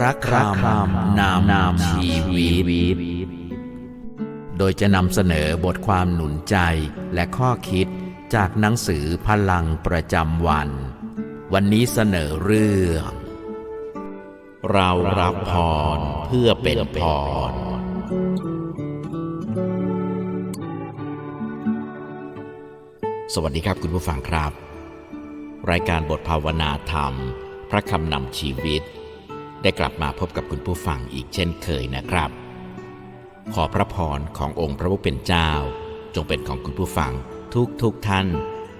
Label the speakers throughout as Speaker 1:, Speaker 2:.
Speaker 1: พระคำนำนำชีวิต โดยจะนำเสนอบทความหนุนใจและข้อคิดจากหนังสือพลังประจำวัน วันนี้เสนอเรื่อง เรารับพรเพื่อเป็นพร สวัสดีครับคุณผู้ฟังครับ รายการบทภาวนาธรรม พระคำนำชีวิต ได้กลับมาพบกับคุณผู้ฟังอีกเช่นเคยนะครับ ขอพระพรขององค์พระผู้เป็นเจ้า จงเป็นของคุณผู้ฟังทุกทุกท่าน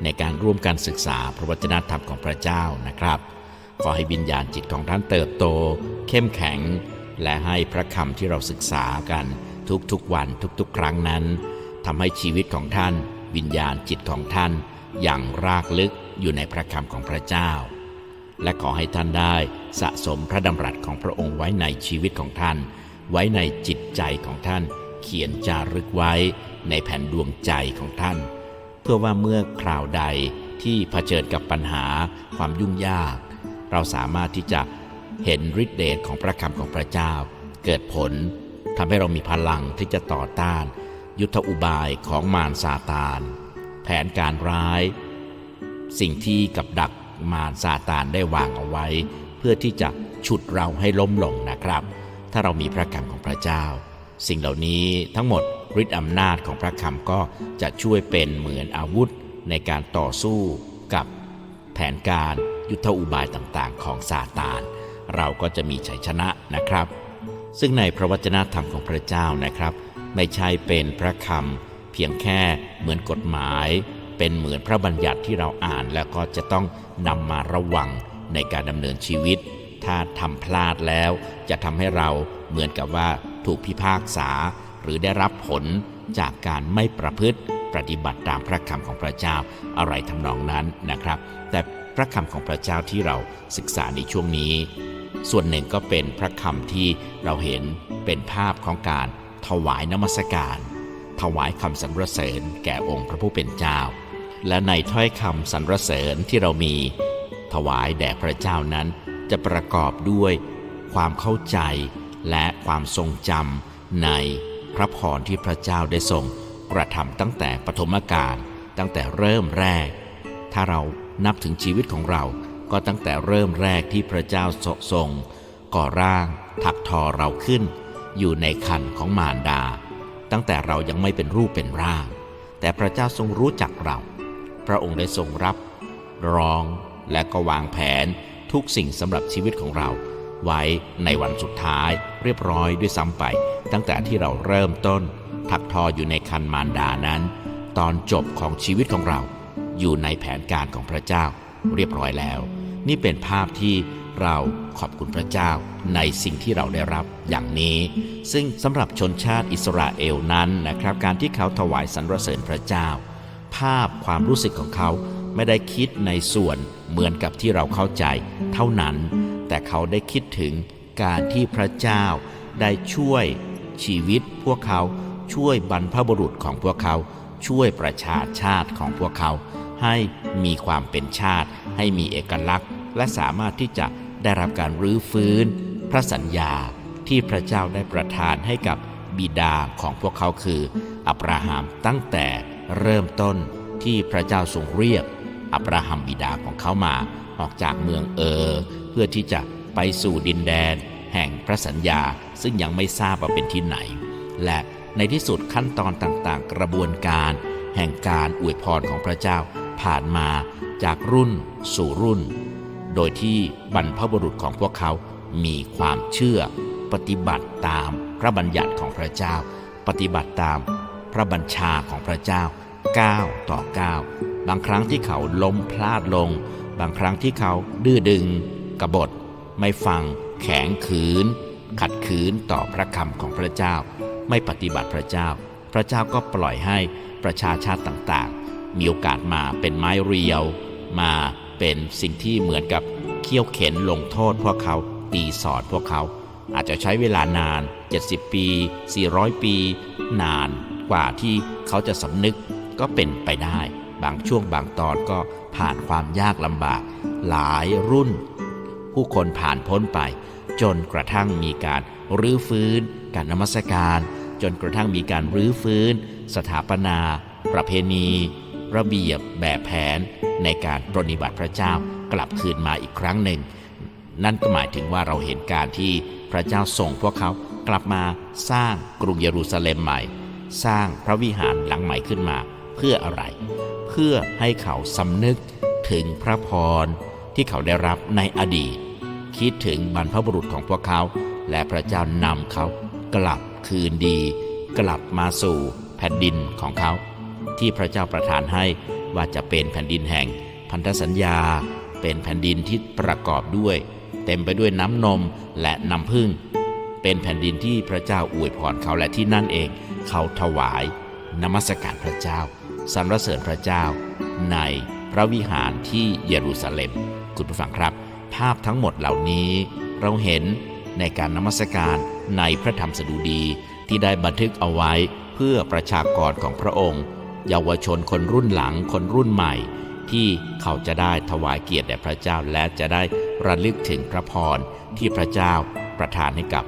Speaker 1: ในการร่วมการศึกษาพระวจนะธรรมของพระเจ้านะครับ ขอให้วิญญาณจิตของท่านเติบโต เข้มแข็ง และให้พระคำที่เราศึกษากันทุกๆวันทุกๆ ครั้งนั้นทำให้ชีวิตของท่าน วิญญาณจิตของท่าน อย่างรากลึกอยู่ในพระคำของพระเจ้า และขอให้ท่านได้ สะสมพระดำรัสของพระองค์ไว้ในชีวิตของท่าน ไว้ในจิตใจของท่าน เขียนจารึกไว้ในแผ่นดวงใจของท่าน เพื่อว่าเมื่อคราวใดที่เผชิญกับปัญหาความยุ่งยาก เราสามารถที่จะเห็นฤทธิเดชของพระคำของพระเจ้า เกิดผลทำให้เรามีพลังที่จะต่อต้าน ยุทธอุบายของมารซาตาน แผนการร้าย สิ่งที่กับดักมารซาตานได้วางเอาไว้ พื่อที่จะฉุดเราให้ล้มลงนะครับ ถ้าเรามีพระคำของพระเจ้า สิ่งเหล่านี้ทั้งหมดฤทธิอำนาจของพระคำก็จะช่วยเป็นเหมือนอาวุธในการต่อสู้กับแผนการยุทธอุบายต่างๆ ของซาตาน เราก็จะมีชัยชนะนะครับ ซึ่งในพระวจนะธรรมของพระเจ้านะครับ ไม่ใช่เป็นพระคำเพียงแค่เหมือนกฎหมาย เป็นเหมือนพระบัญญัติที่เราอ่านแล้วก็จะต้องนำมาระวัง ในการดำเนินชีวิต ถ้าทำพลาดแล้วจะทำให้เราเหมือนกับว่าถูกพิพากษา หรือได้รับผลจากการไม่ประพฤติปฏิบัติตามพระคำของพระเจ้าอะไรทำนองนั้นนะครับ แต่พระคำของพระเจ้าที่เราศึกษาในช่วงนี้ ส่วนหนึ่งก็เป็นพระคำที่เราเห็นเป็นภาพของการถวายนมัสการ ถวายคำสรรเสริญแก่องค์พระผู้เป็นเจ้า และในถ้อยคำสรรเสริญที่เรามี ถวายแด่พระเจ้านั้นจะประกอบด้วย ความเข้าใจและความทรงจำในพระพรที่พระเจ้าได้ทรงกระทำตั้งแต่ปฐมกาลตั้งแต่เริ่มแรก ถ้าเรานับถึงชีวิตของเราก็ตั้งแต่เริ่มแรกที่พระเจ้าทรงก่อร่างถักทอเราขึ้น อยู่ในคันของมารดา ตั้งแต่เรายังไม่เป็นรูปเป็นร่าง แต่พระเจ้าทรงรู้จักเรา พระองค์ได้ทรงรับ รอง และก็วางแผนทุกสิ่งสำหรับชีวิตของเรา ไว้ในวันสุดท้ายเรียบร้อยด้วยซ้ำไป ตั้งแต่ที่เราเริ่มต้น ถักทออยู่ในคันมารดานั้น ตอนจบของชีวิตของเรา อยู่ในแผนการของพระเจ้า เรียบร้อยแล้ว นี่เป็นภาพที่เราขอบคุณพระเจ้าในสิ่งที่เราได้รับอย่างนี้ ซึ่งสำหรับชนชาติอิสราเอลนั้นนะครับ การที่เขาถวายสรรเสริญพระเจ้า ภาพความรู้สึกของเขา ไม่ได้คิดในส่วนเหมือนกับที่เราเข้าใจ เท่านั้น แต่เขาได้คิดถึงการที่พระเจ้าได้ช่วยชีวิตพวกเขาช่วยบรรพบุรุษของพวกเขา ช่วยประชาชาติของพวกเขา ให้มีความเป็นชาติ ให้มีเอกลักษณ์ และสามารถที่จะได้รับการรื้อฟื้น พระสัญญาที่พระเจ้าได้ประทานให้กับบิดาของพวกเขาคือ อับราฮัมตั้งแต่เริ่มต้นที่พระเจ้าทรงเรียก อับราฮัมบิดาของเขามาออกจากเมืองเออ เพื่อที่จะไปสู่ดินแดน แห่งพระสัญญาซึ่งยังไม่ทราบว่าเป็นที่ไหน และในที่สุดขั้นตอนต่างๆ กระบวนการ แห่งการอวยพรของพระเจ้าผ่านมาจากรุ่นสู่รุ่น โดยที่บรรพบุรุษของพวกเขามีความเชื่อ ปฏิบัติตามพระบัญญัติของพระเจ้า ปฏิบัติตามพระบัญชาของพระเจ้าก้าวต่อก้าว บางครั้งที่เขาล้มพลาดลง บางครั้งที่เขาดื้อดึง กบฏ ไม่ฟัง แข็งขืน ขัดขืนต่อพระคำของพระเจ้า ไม่ปฏิบัติพระเจ้า พระเจ้าก็ปล่อยให้ประชาชาติต่างๆ มีโอกาสมาเป็นไม้เรียว มาเป็นสิ่งที่เหมือนกับเคี่ยวเข็นลงโทษพวกเขาตีสอดพวกเขา อาจจะใช้เวลานาน 70 ปี 400 ปี นานกว่าที่เขาจะสำนึกก็เป็นไปได้ บางช่วงบางตอนก็ผ่านความยากลำบาก หลายรุ่น ผู้คนผ่านพ้นไป จนกระทั่งมีการรื้อฟื้น การนมัสการ จนกระทั่งมีการรื้อฟื้น สถาปนา ประเพณี ระเบียบแบบแผน ในการปรนิบัติพระเจ้ากลับคืนมาอีกครั้งหนึ่ง นั่นก็หมายถึงว่าเราเห็นการที่พระเจ้าส่งพวกเขากลับมาสร้างกรุงเยรูซาเล็มใหม่ สร้างพระวิหารหลังใหม่ขึ้นมา เพื่ออะไร เพื่อให้เขาสำนึกถึงพระพรที่เขาได้รับในอดีต คิดถึงบรรพบุรุษของพวกเขา และพระเจ้านำเขา กลับคืนดี กลับมาสู่แผ่นดินของเขา ที่พระเจ้าประทานให้ว่าจะเป็นแผ่นดินแห่งพันธสัญญา เป็นแผ่นดินที่ประกอบด้วย เต็มไปด้วยน้ำนมและน้ำพึ่ง เป็นแผ่นดินที่พระเจ้าอวยพรเขาและที่นั่นเอง เขาถวายนมัสการพระเจ้า สรรเสริญพระเจ้า ในพระวิหารที่เยรูซาเล็ม คุณผู้ฟังครับ ภาพทั้งหมดเหล่านี้ เราเห็นในการนมัสการในพระธรรมสดุดีที่ได้บันทึกเอาไว้เพื่อประชากรของพระองค์ เยาวชนคนรุ่นหลังคนรุ่นใหม่ ที่เขาจะได้ถวายเกียรติแด่พระเจ้าและจะได้ระลึกถึงพระพรที่พระเจ้าประทานให้กับ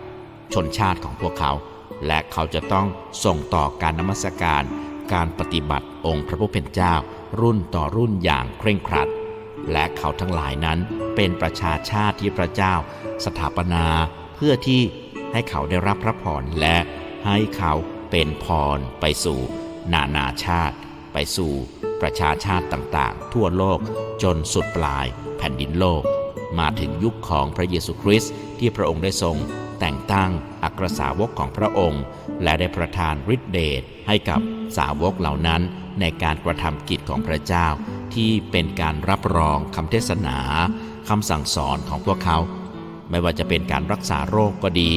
Speaker 1: ชนชาติของพวกเขา และเขาจะต้องส่งต่อการนมัสการ การปฏิบัติองค์พระผู้เป็นเจ้า รุ่นต่อรุ่นอย่างเคร่งครัด และเขาทั้งหลายนั้นเป็นประชาชาติที่พระเจ้า สถาปนาเพื่อที่ให้เขาได้รับพระพรและให้เขาเป็นพรไปสู่ นานาชาติ ไปสู่ประชาชาติต่างๆ ทั่วโลกจนสุดปลายแผ่นดินโลก มาถึงยุคของพระเยซูคริสต์ที่พระองค์ได้ทรง แต่งตั้งอัครสาวกของพระองค์ และได้ประทานฤทธิเดชให้กับสาวกเหล่านั้นในการกระทำกิจของพระเจ้า ที่เป็นการรับรองคำเทศนาคำสั่งสอนของพวกเขา ไม่ว่าจะเป็นการรักษาโรคก็ดี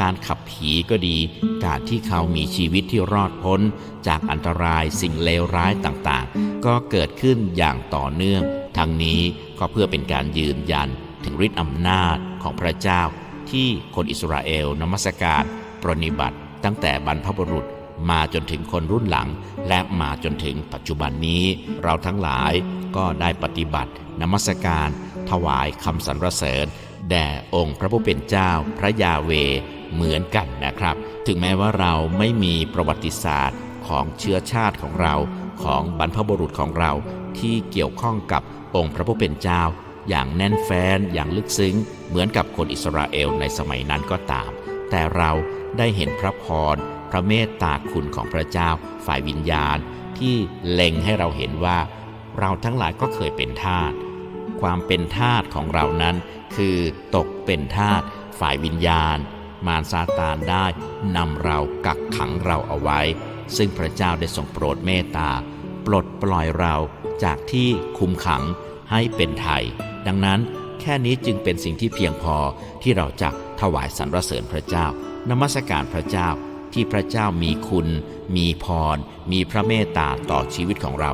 Speaker 1: การขับผีก็ดี การที่เขามีชีวิตที่รอดพ้น จากอันตรายสิ่งเลวร้ายต่างๆ ก็เกิดขึ้นอย่างต่อเนื่อง ทั้งนี้ก็เพื่อเป็นการยืนยันถึงฤทธิอำนาจของพระเจ้า ที่คนอิสราเอลนมัสการปรนนิบัติ ตั้งแต่บรรพบุรุษมาจนถึงคนรุ่นหลัง และมาจนถึงปัจจุบันนี้ เราทั้งหลายก็ได้ปฏิบัตินมัสการ ถวายคำสรรเสริญ แด่องค์พระผู้เป็นเจ้าพระยาเวเหมือนกันนะครับ ถึงแม้ว่าเราไม่มีประวัติศาสตร์ของเชื้อชาติของเราของบรรพบุรุษของเราที่เกี่ยวข้องกับองค์พระผู้เป็นเจ้า อย่างแน่นแฟ้นอย่างลึกซึ้ง เหมือนกับคนอิสราเอลในสมัยนั้นก็ตาม แต่เราได้เห็นพระพร พระเมตตาคุณของพระเจ้าฝ่ายวิญญาณ ที่เล็งให้เราเห็นว่า เราทั้งหลายก็เคยเป็นทาสความเป็นทาสของเรานั้น คือตกเป็นทาสฝ่ายวิญญาณ มารซาตานได้นำเรากักขังเราเอาไว้ ซึ่งพระเจ้าได้ทรงโปรดเมตตา ปลดปล่อยเราจากที่คุมขังให้เป็นไทย ดังนั้นแค่นี้จึงเป็นสิ่งที่เพียงพอที่เราจะถวายสรรเสริญพระเจ้านมัสการพระเจ้าที่พระเจ้ามีคุณ มีพร มีพระเมตตาต่อชีวิตของเรา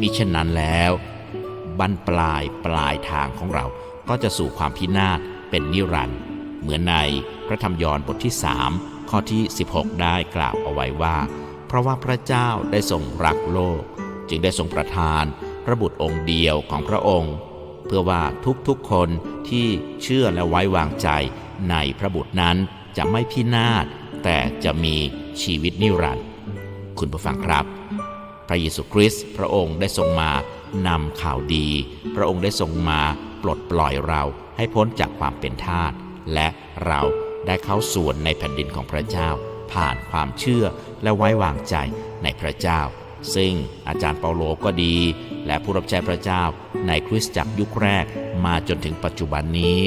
Speaker 1: มิเช่นนั้นแล้วบั้นปลายปลายทางของเราก็จะสู่ความพินาศเป็นนิรันดร์เหมือนในพระธรรมยอห์นบทที่3ข้อที่ 16 ได้กล่าวเอาไว้ว่า เพราะว่าพระเจ้าได้ทรงรักโลก จึงได้ทรงประทาน พระบุตรองค์เดียวของพระองค์ เพื่อว่าทุกๆคนที่เชื่อและไว้วางใจในพระบุตรนั้นจะไม่พินาศแต่จะมีชีวิตนิรันดร์คุณผู้ฟังครับ พระเยซูคริสต์พระองค์ได้ทรงมานำข่าวดี พระองค์ได้ทรงมาปลดปล่อยเราให้พ้นจากความเป็นทาสและเราได้เข้าส่วนในแผ่นดินของพระเจ้า ผ่านความเชื่อและไว้วางใจในพระเจ้า ซึ่งอาจารย์เปาโลก็ดี และผู้รับใช้พระเจ้าในคริสตจักรยุคแรกมาจนถึงปัจจุบันนี้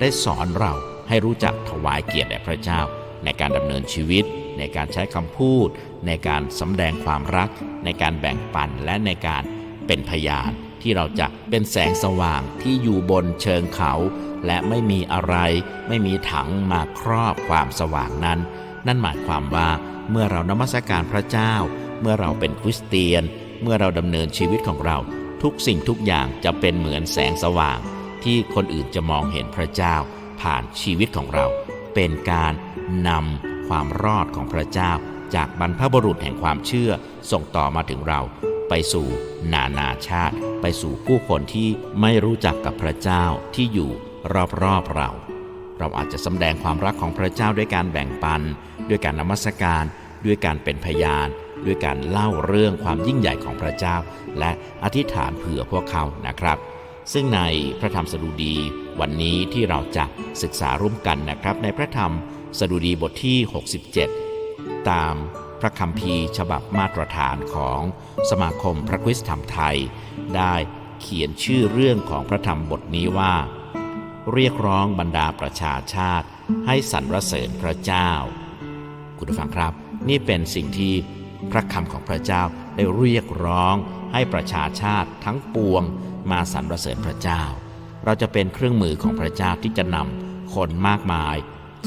Speaker 1: ได้สอนเราให้รู้จักถวายเกียรติแด่พระเจ้า ในการดำเนินชีวิต ในการใช้คำพูด ในการสำแดงความรัก ในการแบ่งปันและในการเป็นพยานที่เราจะเป็นแสงสว่างที่อยู่บนเชิงเขา และไม่มีอะไร ไม่มีถังมาครอบความสว่างนั้น นั่นหมายความว่าเมื่อเรานมัสการพระเจ้า เมื่อเราเป็นคริสเตียน เมื่อเราดำเนินชีวิตของเรา ทุกสิ่งทุกอย่างจะเป็นเหมือนแสงสว่าง ที่คนอื่นจะมองเห็นพระเจ้า ผ่านชีวิตของเรา เป็นการนำความรอดของพระเจ้า จากบรรพบุรุษแห่งความเชื่อ ส่งต่อมาถึงเรา ไปสู่นานาชาติ ไปสู่ผู้คนที่ไม่รู้จักกับพระเจ้าที่อยู่รอบๆเรา เราอาจจะสำแดงความรักของพระเจ้าด้วยการแบ่งปัน ด้วยการนมัสการ ด้วยการเป็นพยาน ด้วยการเล่าเรื่องความยิ่งใหญ่ของพระเจ้า และอธิษฐานเผื่อพวกเขานะครับ ซึ่งในพระธรรมสดุดีวันนี้ที่เราจะศึกษาร่วมกันนะครับ ในพระธรรมสดุดีบทที่ 67 ตามพระคัมภีฉบับมาตรฐานของสมาคมพระคริสตธรรมไทย ได้เขียนชื่อเรื่องของพระธรรมบทนี้ว่า เรียกร้องบรรดาประชาชาติ ให้สรรเสริญพระเจ้า คุณผู้ฟังครับ นี่เป็นสิ่งที่ พระคำของพระเจ้าได้เรียกร้องให้ประชาชาติทั้งปวงมาสรรเสริญพระเจ้า เราจะเป็นเครื่องมือของพระเจ้าที่จะนำคนมากมาย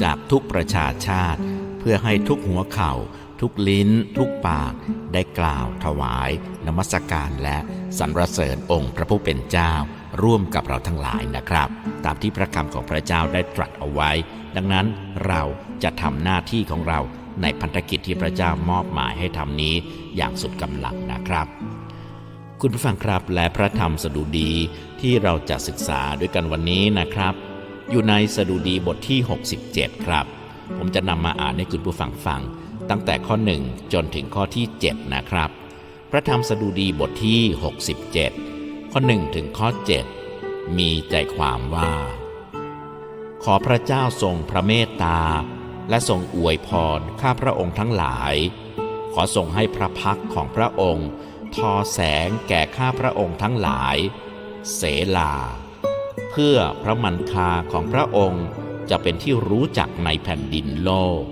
Speaker 1: จากทุกประชาชาติ เพื่อให้ทุกหัวเข่า ทุกลิ้น ทุกปากได้กล่าวถวาย นมัสการและสรรเสริญองค์พระผู้เป็นเจ้า ร่วมกับเราทั้งหลายนะครับ ตามที่พระคำของพระเจ้าได้ตรัสเอาไว้ ดังนั้นเราจะทำหน้าที่ของเรา ในพันธกิจที่พระเจ้ามอบหมายให้ทำนี้อย่างสุดกำลังนะครับ คุณผู้ฟังครับและพระธรรมสดุดีที่เราจะศึกษาด้วยกันวันนี้นะครับ อยู่ในสดุดีบทที่ 67 ครับ ผมจะนำมาอ่านให้คุณผู้ฟังฟัง ตั้งแต่ข้อ 1 จนถึงข้อที่ 7 นะครับ พระธรรมสดุดีบทที่ 67 ข้อ 1 ถึงข้อ 7 มีใจความว่า ขอพระเจ้าทรงพระเมตตา และทรงอวยพรข้าพระองค์ทั้งหลาย ขอทรงให้พระพักของพระองค์ ทอแสงแก่ข้าพระองค์ทั้งหลาย เสลา เพื่อพระมันคาของพระองค์จะเป็นที่รู้จักในแผ่นดินโลก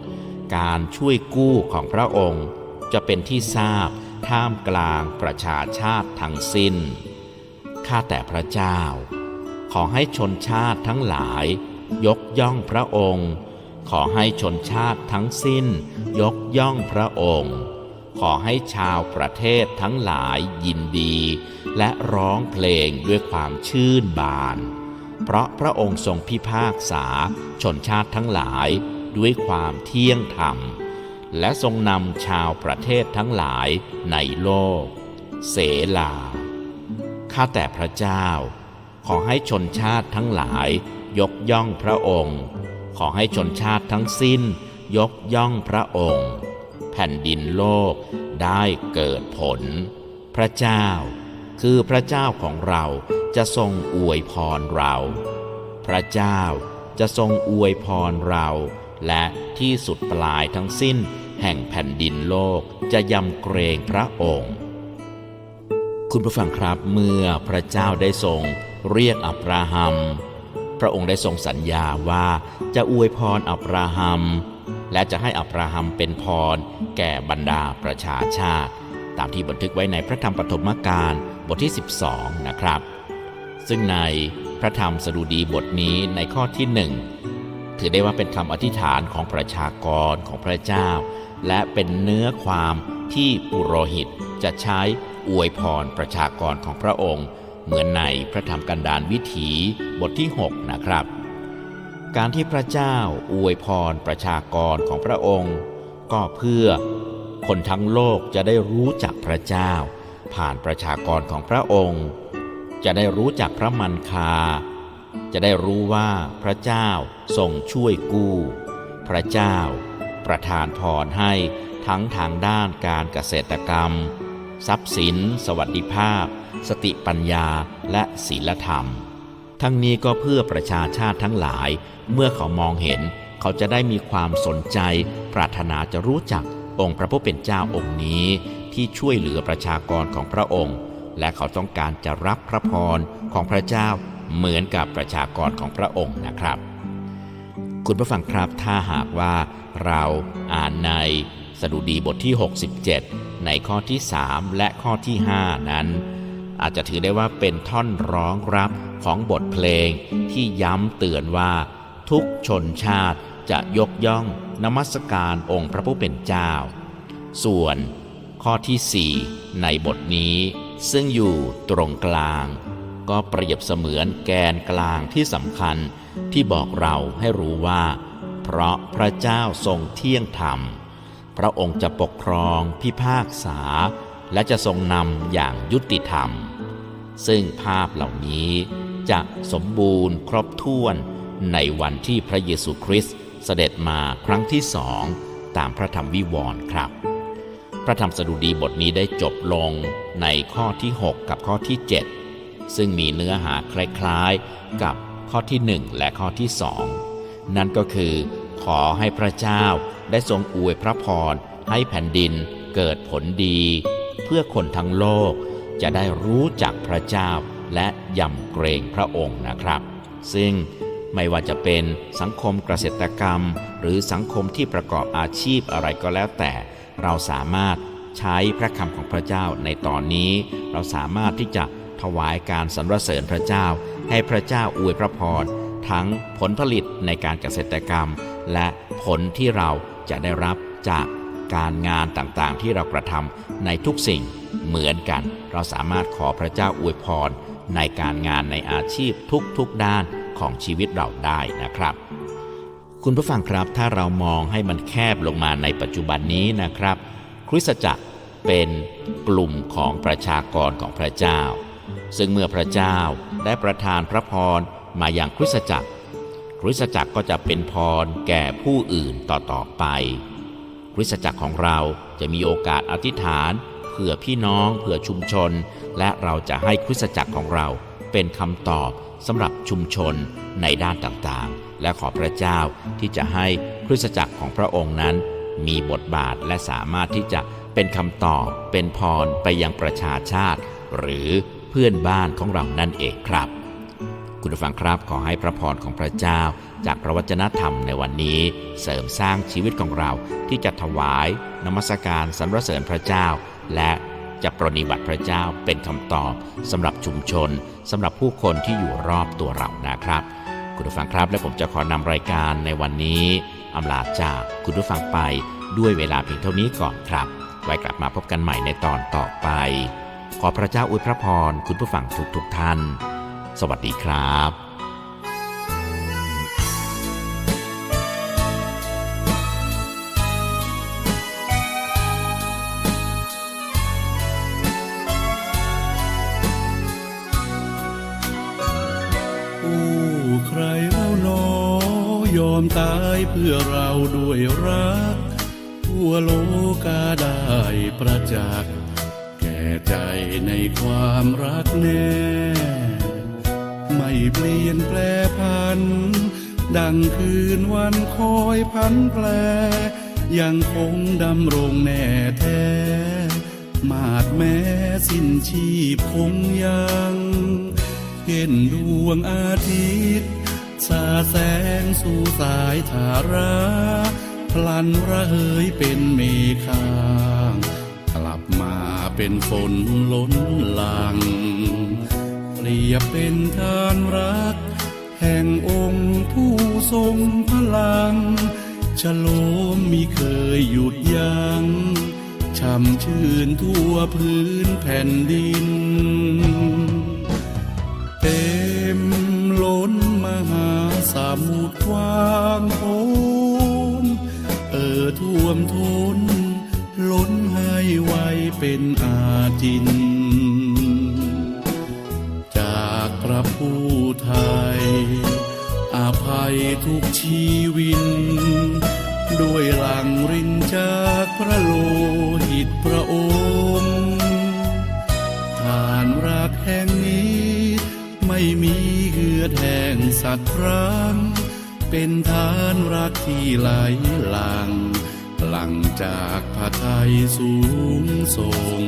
Speaker 1: การช่วยกู้ของพระองค์จะเป็นที่ทราบท่ามกลางประชาชาติทั้งสิ้น ข้าแต่พระเจ้า ขอให้ชนชาติทั้งหลาย ยกย่องพระองค์ ขอให้ชนชาติทั้งสิ้นยกย่องพระองค์ ขอให้ชาวประเทศทั้งหลายยินดี และร้องเพลงด้วยความชื่นบาน เพราะพระองค์ทรงพิพากษาชนชาติทั้งหลายด้วยความเที่ยงธรรม และทรงนำชาวประเทศทั้งหลายในโลก เสลา ข้าแต่พระเจ้า ขอให้ชนชาติทั้งหลายยกย่องพระองค์ ขอให้ชนชาติทั้งสิ้น ยกย่องพระองค์ แผ่นดินโลกได้เกิดผล พระเจ้า คือพระเจ้าของเราจะทรงอวยพรเรา พระเจ้าจะทรงอวยพรเรา และที่สุดปลายทั้งสิ้น แห่งแผ่นดินโลกจะยำเกรงพระองค์ คุณผู้ฟังครับเมื่อพระเจ้าได้ทรงเรียกอับราฮัม พระองค์ได้ทรงสัญญาว่าจะอวยพรอับราฮัม และจะให้อับราฮัมเป็นพร แก่บรรดาประชาชาติ ตามที่บันทึกไว้ในพระธรรมปฐมกาลบทที่ 12 นะครับ ซึ่งในพระธรรมสดุดีบทนี้ในข้อที่หนึ่งถือได้ว่าเป็นคำอธิษฐานของประชากรของพระเจ้า และเป็นเนื้อความที่ปุโรหิตจะใช้อวยพรประชากรของพระองค์ เหมือนในพระธรรมกันดารวิถีบทที่ 6 นะครับ การที่พระเจ้าอวยพรประชากรของพระองค์ ก็เพื่อคนทั้งโลกจะได้รู้จักพระเจ้า ผ่านประชากรของพระองค์ จะได้รู้จักพระมันคา จะได้รู้ว่าพระเจ้าทรงช่วยกู้ พระเจ้าประทานพรให้ทั้งทางด้านการเกษตรกรรม ทรัพย์สิน สวัสดิภาพ สติปัญญาและศีลธรรม ทั้งนี้ก็เพื่อประชาชาติทั้งหลาย เมื่อเขามองเห็น เขาจะได้มีความสนใจ ปรารถนาจะรู้จักองค์พระผู้เป็นเจ้าองค์นี้ ที่ช่วยเหลือประชากรของพระองค์ และเขาต้องการจะรับพระพรของพระเจ้าเหมือนกับประชากรของพระองค์นะครับ คุณผู้ฟังครับถ้าหากว่าเราอ่านในสดุดีบทที่ 67 ในข้อที่ 3 และข้อที่ 5 นั้น อาจจะถือได้ว่าเป็นท่อนร้องรับของบทเพลงที่ย้ำเตือนว่า ทุกชนชาติจะยกย่องนมัสการองค์พระผู้เป็นเจ้า ส่วนข้อที่ 4 ในบทนี้ ซึ่งอยู่ตรงกลาง ก็เปรียบเสมือนแกนกลางที่สำคัญที่บอกเราให้รู้ว่า เพราะพระเจ้าทรงเที่ยงธรรม พระองค์จะปกครองพิพากษา และจะทรงนำอย่างยุติธรรม ซึ่งภาพเหล่านี้จะสมบูรณ์ครบถ้วนในวันที่พระเยซูคริสต์เสด็จมาครั้งที่สองตามพระธรรมวิวรณ์ครับ พระธรรมสดุดีบทนี้ได้จบลงในข้อที่ 6 กับข้อที่ 7 ซึ่งมีเนื้อหาคล้ายๆกับข้อที่ 1 และข้อที่2นั่นก็คือขอให้พระเจ้าได้ทรงอวยพระพรให้แผ่นดินเกิดผลดี เพื่อคนทั้งโลก จะได้รู้จักพระเจ้าและยำเกรงพระองค์นะครับ ซึ่งไม่ว่าจะเป็นสังคมเกษตรกรรม หรือสังคมที่ประกอบอาชีพอะไรก็แล้วแต่ เราสามารถใช้พระคำของพระเจ้าในตอนนี้ เราสามารถที่จะถวายการสรรเสริญพระเจ้า ให้พระเจ้าอวยพระพรทั้งผลผลิตในการเกษตรกรรม และผลที่เราจะได้รับจากการงานต่างๆ ที่เรากระทำในทุกสิ่งเหมือนกัน เราสามารถขอพระเจ้าอวยพรในการงานในอาชีพทุกๆด้านของชีวิตเราได้นะครับ คุณผู้ฟังครับถ้าเรามองให้มันแคบลงมาในปัจจุบันนี้นะครับ คริสตจักรเป็นกลุ่มของประชากรของพระเจ้า ซึ่งเมื่อพระเจ้าได้ประทานพระพรมาอย่างคริสตจักร คริสตจักรก็จะเป็นพรแก่ผู้อื่นต่อๆไป คริสตจักรของเราจะมีโอกาสอธิษฐาน ผื่อพี่น้อง เผื่อชุมชน และเราจะให้คริสตจักรของเราเป็นคำตอบสำหรับชุมชนในด้านต่างๆ และขอพระเจ้าที่จะให้คริสตจักรของพระองค์นั้น มีบทบาทและสามารถที่จะเป็นคำตอบเป็นพรไปยังประชาชาติ หรือเพื่อนบ้านของเรานั่นเองครับ คุณผู้ฟังครับขอให้พระพรของพระเจ้า จากพระวจนะธรรมในวันนี้ เสริมสร้างชีวิตของเราที่จะถวายนมัสการสรรเสริญพระเจ้า และจะปรนิบัติพระเจ้าเป็นคำตอบสำหรับชุมชนสำหรับผู้คนที่อยู่รอบตัวเรานะครับ คุณผู้ฟังครับและผมจะขอนำรายการในวันนี้อำลาจากคุณผู้ฟังไปด้วยเวลาเพียงเท่านี้ก่อนครับ ไว้กลับมาพบกันใหม่ในตอนต่อไป ขอพระเจ้าอวยพระพรคุณผู้ฟังทุกๆทท่าน สวัสดีครับ
Speaker 2: เพื่อเราด้วยรัก ทั่วโลกาได้ประจักษ์แก่ใจในความรักแน่ ไม่เปลี่ยนแปลพัน ดังคืนวันคอยพันแปล ยังคงดำรงแน่แท้ มาดแม้สิ้นชีพคงยังเห็นดวงอาทิตย์ สาแสงสู่สายธาราพลันระเหยเป็นเมฆางกลับมาเป็นฝนล้นหลังเปรียบเป็นทานรัก แห่งองค์ผู้ทรงพลังฉโลมมิเคยหยุดยัง้งช่ำชื่นทั่วพื้นแผ่นดินามุทรกว้างโพ้นเอ่อท่วมท้น ล้นให้ไวเป็นอาจิน จากพระผู้ไทย อาภัยทุกชีวิน ด้วยหลังรินจากพระโลหิตพระองค์ทานรักแห่งนี้ไม่มี อดแห่งสัตว์รังเป็นทานรักที่ไหลหลังหลังจากพระทัยสูงส่ง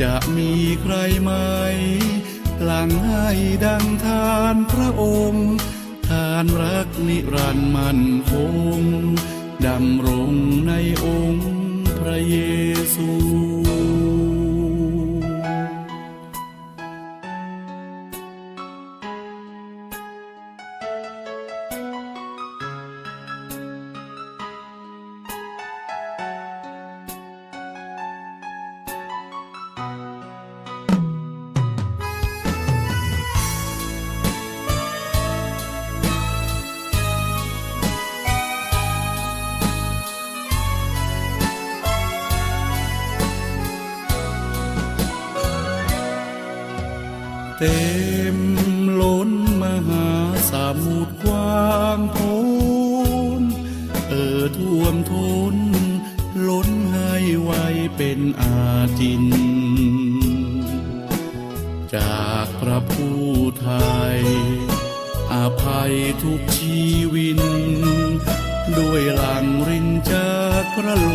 Speaker 2: จะมีใครไหมหลังให้ดังทานพระองค์ ทานรักนิรันดร์มั่นคงดำรงในองค์พระเยซู เต็มล้นมหาสมุทรกว้างโพ้นเออท่วมท้นล้นให้ไวเป็นอาจิน จากพระผู้ไทย อภัยทุกชีวิน ด้วยหลังรินจากพระโล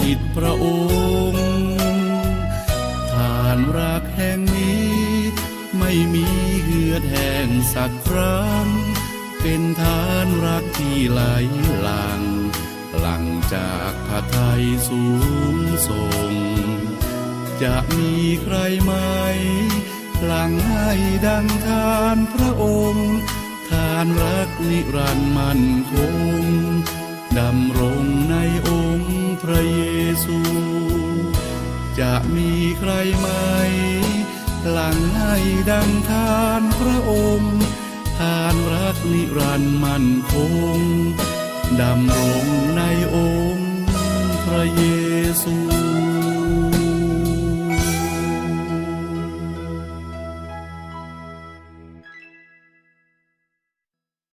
Speaker 2: หิตพระองค์ อดแห้งสักครั้ง เป็นทานรักที่ไหลหลัง หลังจากพระไทยสูงส่ง จะมีใครไหม หลังให้ดังทานพระองค์ทานรักนิรันดร์มั่นคงดำรงในองค์พระเยซู จะมีใครไหม หลังให้ดังทานพระองค์ ทานรักนิรันมันคงดำรงในองค์พระเยซู